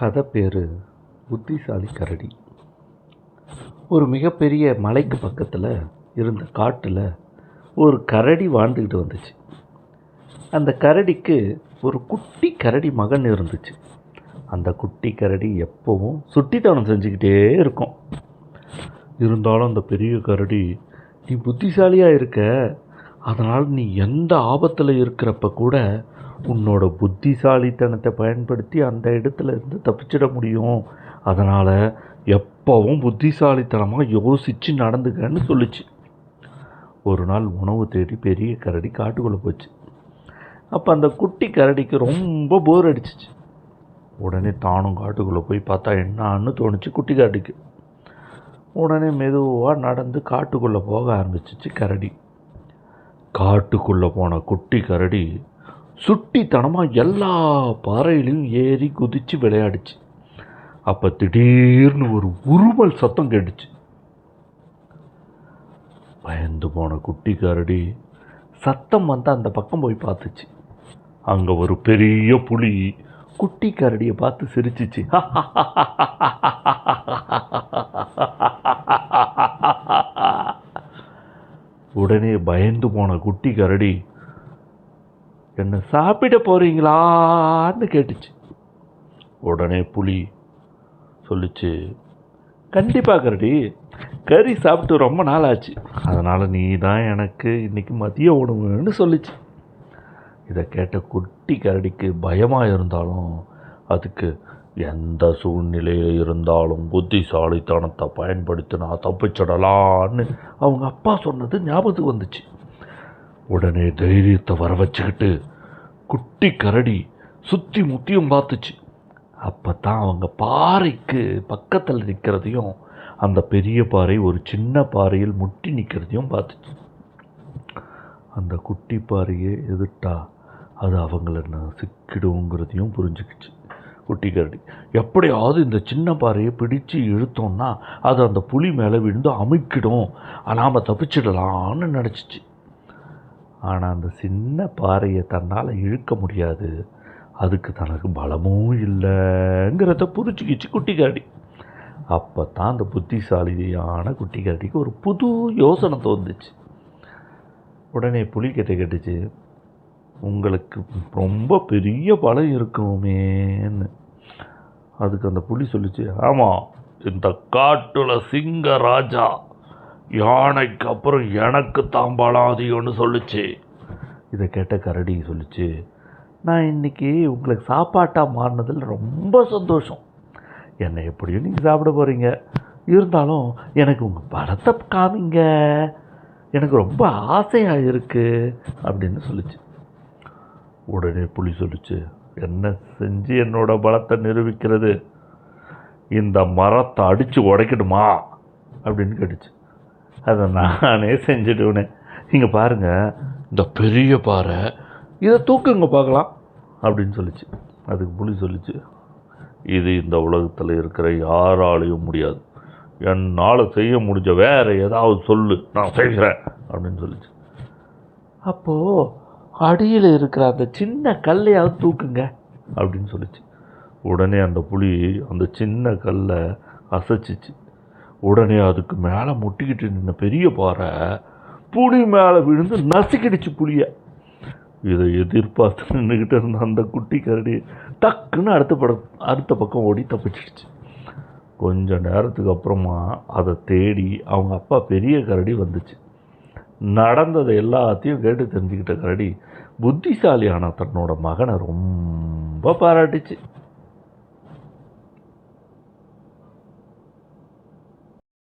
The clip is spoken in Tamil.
கதை பேர் புத்திசாலி கரடி. ஒரு மிகப்பெரிய மலைக்கு பக்கத்தில் இருந்த காட்டில் ஒரு கரடி வாழ்ந்துக்கிட்டு வந்துச்சு. அந்த கரடிக்கு ஒரு குட்டி கரடி மகன் இருந்துச்சு. அந்த குட்டி கரடி எப்போவும் சுட்டித்தனம் செஞ்சுக்கிட்டே இருக்கும். இருந்தாலும் அந்த பெரிய கரடி நீ புத்திசாலியாக இருக்க அதனால் நீ எந்த ஆபத்தில் இருக்கிறப்ப கூட உன்னோட புத்திசாலித்தனத்தை பயன்படுத்தி அந்த இடத்துல இருந்து தப்பிச்சிட முடியும். அதனால் எப்போவும் புத்திசாலித்தனமாக யோசித்து நடந்துக்கன்னு சொல்லுச்சு. ஒரு நாள் உணவு தேடி பெரிய கரடி காட்டுக்குள்ளே போச்சு. அப்போ அந்த குட்டி கரடிக்கு ரொம்ப போர் அடிச்சிச்சு. உடனே தானும் காட்டுக்குள்ளே போய் பார்த்தா என்னான்னு தோணுச்சு குட்டி கரடிக்கு. உடனே மெதுவாக நடந்து காட்டுக்குள்ளே போக ஆரம்பிச்சிச்சு கரடி. காட்டுக்குள்ளே போன குட்டி கரடி சுட்டித்தனமாக எல்லா பாறையிலையும் ஏறி குதித்து விளையாடுச்சு. அப்போ திடீர்னு ஒரு உருமல் சத்தம் கேட்டுச்சு. பயந்து போன குட்டி கரடி சத்தம் வந்து அந்த பக்கம் போய் பார்த்துச்சு. அங்கே ஒரு பெரிய புலி குட்டி கரடியை பார்த்து சிரிச்சிச்சு. உடனே பயந்து போன குட்டி கரடி என்ன சாப்பிட போகிறீங்களான்னு கேட்டுச்சு. உடனே புலி சொல்லிச்சு கண்டிப்பாக கரடி கறி சாப்பிட்டு ரொம்ப நாள் ஆச்சு அதனால் நீ தான் எனக்கு இன்றைக்கி மதிய உணவுன்னு சொல்லிச்சு. இதை கேட்ட குட்டி கரடிக்கு பயமாக இருந்தாலும் அதுக்கு எந்த சூழ்நிலையில் இருந்தாலும் புத்திசாலித்தனத்தை பயன்படுத்தி நான் தப்பிச்சிடலான்னு அவங்க அப்பா சொன்னது ஞாபகத்துக்கு வந்துச்சு. உடனே தைரியத்தை வர வச்சுக்கிட்டு குட்டி கரடி சுற்றி முத்தியும் பார்த்துச்சு. அப்போ தான் அவங்க பாறைக்கு பக்கத்தில் நிற்கிறதையும் அந்த பெரிய பாறை ஒரு சின்ன பாறையில் முட்டி நிற்கிறதையும் பார்த்துச்சு. அந்த குட்டி பாறையை எதிர்த்தா அது அவங்கள சிக்கிடுங்கிறதையும் புரிஞ்சுக்கிச்சு. குட்டி கரடி. எப்படியாவது இந்த சின்ன பாறையை பிடிச்சு இழுத்தோம்னா அது அந்த புலி மேலே விழுந்து அமுக்கிடும். நாம் தப்பிச்சிடலான்னு நினச்சிச்சு. ஆனால் அந்த சின்ன பாறையை தன்னால் இழுக்க முடியாது. அதுக்கு தனக்கு பலமும் இல்லைங்கிறத புரிச்சுக்கிச்சு குட்டிக்காடி அப்போ தான் அந்த புத்திசாலியான குட்டிக்காட்டிக்கு ஒரு புது யோசனை தோந்துச்சு உடனே புலி கேட்டுச்சு உங்களுக்கு ரொம்ப பெரிய பலம் இருக்குமேன்னு. அதுக்கு அந்த புலி சொல்லிச்சு ஆமாம் இந்த காட்டுல சிங்க ராஜா யானைக்கு அப்புறம் எனக்கு தான் அதிகம்னு சொல்லுச்சு. இதை கேட்ட கரடி சொல்லிச்சு நான் இன்னைக்கு உங்களுக்கு சாப்பாட்டாக மாறினதில் ரொம்ப சந்தோஷம். என்னை எப்படியும் நீங்கள் சாப்பிட போகிறீங்க இருந்தாலும் எனக்கு உங்கள் படத்தை காமிங்க. எனக்கு ரொம்ப ஆசையாக இருக்குது அப்படின்னு சொல்லிச்சு. உடனே புலி சொல்லிச்சு என்ன செஞ்சு என்னோட பலத்தை நிரூபிக்கிறது? இந்த மரத்தை அடித்து உடைக்கணுமா? அப்படின்னு கேட்டுச்சு. அதை நானே செஞ்சுடுவேன் இங்கே பாருங்கள் இந்த பெரிய பாறை இதை தூக்குங்க பார்க்கலாம் அப்படின்னு சொல்லிச்சு. அதுக்கு புலி சொல்லிச்சு. இது இந்த உலகத்தில் இருக்கிற யாராலையும் முடியாது. என்னால் செய்ய முடிஞ்ச வேறு ஏதாவது சொல்லு நான் செய்கிறேன் அப்படின்னு சொல்லிச்சு. அப்போது அடியில் இருக்கிற அந்த சின்ன கல்லையாவது தூக்குங்க அப்படின்னு சொல்லிச்சு. உடனே அந்த புலி அந்த சின்ன கல்லை அசைச்சிச்சு. உடனே அதுக்கு மேலே முட்டிக்கிட்டு நின்ன பெரிய பாறை புளி மேலே விழுந்து நசுக்கிடுச்சு புளியை இதை எதிர்பார்த்து நின்றுக்கிட்டு இருந்த அந்த குட்டி கரடி டக்குன்னு அடுத்த படம் அடுத்த பக்கம் ஓடி தப்பிச்சிடுச்சு. கொஞ்ச நேரத்துக்கு அப்புறமா அதை தேடி அவங்க அப்பா பெரிய கரடி வந்துச்சு. நடந்ததை எல்லாத்தையும் கேட்டு தெரிஞ்சுக்கிட்ட கரடி புத்திசாலியான தன்னோட மகனை ரொம்ப பாராட்டுச்சு.